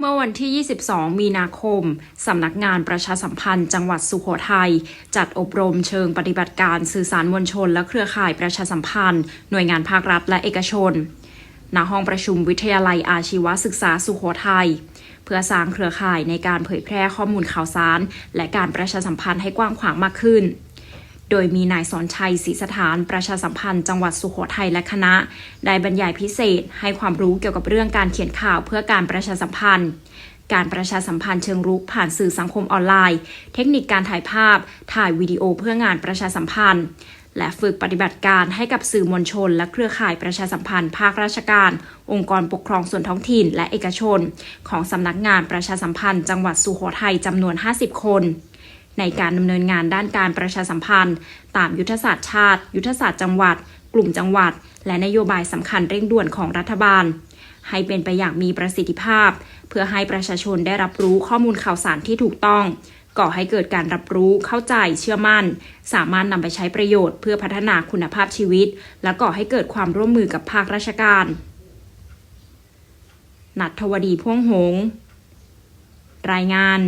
เมื่อวันที่ 22 มีนาคม สำนักงานประชาสัมพันธ์จังหวัดสุโขทัย จัดอบรมเชิงปฏิบัติการสื่อสารมวลชน และเครือข่ายประชาสัมพันธ์ หน่วยงานภาครัฐและเอกชน ณ ห้องประชุมวิทยาลัยอาชีวศึกษาสุโขทัย เพื่อสร้างเครือข่ายในการเผยแพร่ข้อมูลข่าวสาร และการประชาสัมพันธ์ให้กว้างขวางมากขึ้น โดยมีนายสอนชัยศรีสถานประชาสัมพันธ์จังหวัดสุโขทัยและคณะ ได้บรรยายพิเศษให้ความรู้เกี่ยวกับเรื่องการเขียนข่าวเพื่อการประชาสัมพันธ์ การประชาสัมพันธ์เชิงรุกผ่านสื่อสังคมออนไลน์ เทคนิคการถ่ายภาพ ถ่ายวิดีโอเพื่องานประชาสัมพันธ์ และฝึกปฏิบัติการให้กับสื่อมวลชน และเครือข่ายประชาสัมพันธ์ภาคราชการ องค์กรปกครองส่วนท้องถิ่น และเอกชน ของสำนักงานประชาสัมพันธ์ จังหวัดสุโขทัยจำนวน 50 คน ในการดำเนินงานด้านการประชาสัมพันธ์ ตามยุทธศาสตร์ชาติ ยุทธศาสตร์จังหวัด กลุ่มจังหวัด และนโยบายสำคัญเร่งด่วนของรัฐบาล ให้เป็นไปอย่างมีประสิทธิภาพ เพื่อให้ประชาชนได้รับรู้ข้อมูลข่าวสารที่ถูกต้องก่อให้เกิดการรับรู้เข้าใจเชื่อมั่น สามารถนำไปใช้ประโยชน์เพื่อพัฒนาคุณภาพชีวิต และก่อให้เกิดความร่วมมือกับภาคราชการนัทวดีพ่วงหง รายงาน